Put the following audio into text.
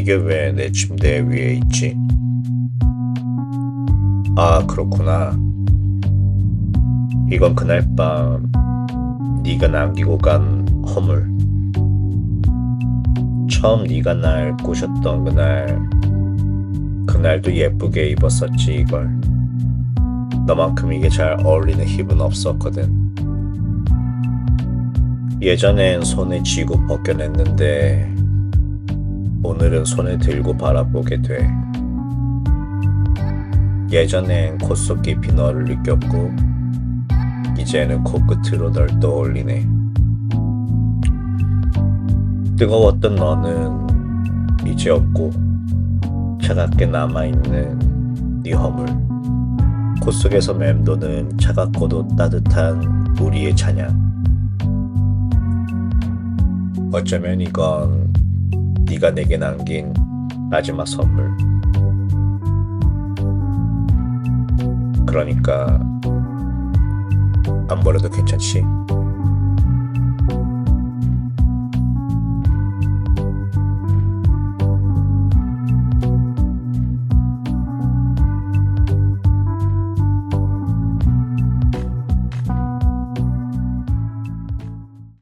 이게 왜 내 침대 위에 있지? 아, 그렇구나. 이건 그날 밤 네가 남기고 간 허물. 처음 네가 날 꼬셨던 그날 그날도 예쁘게 입었었지 이걸. 너만큼 이게 잘 어울리는 힙은 없었거든. 예전엔 손에 쥐고 벗겨냈는데 오늘은 손에 들고 바라보게 돼. 예전엔 콧속 깊이 너를 느꼈고 이제는 코끝으로 널 떠올리네. 뜨거웠던 너는 이제 없고 차갑게 남아있는 네 허물. 콧 속에서 맴도는 차갑고도 따뜻한 우리의 찬양. 어쩌면 이건 네가 내게 남긴 마지막 선물. 그러니까 안 버려도 괜찮지?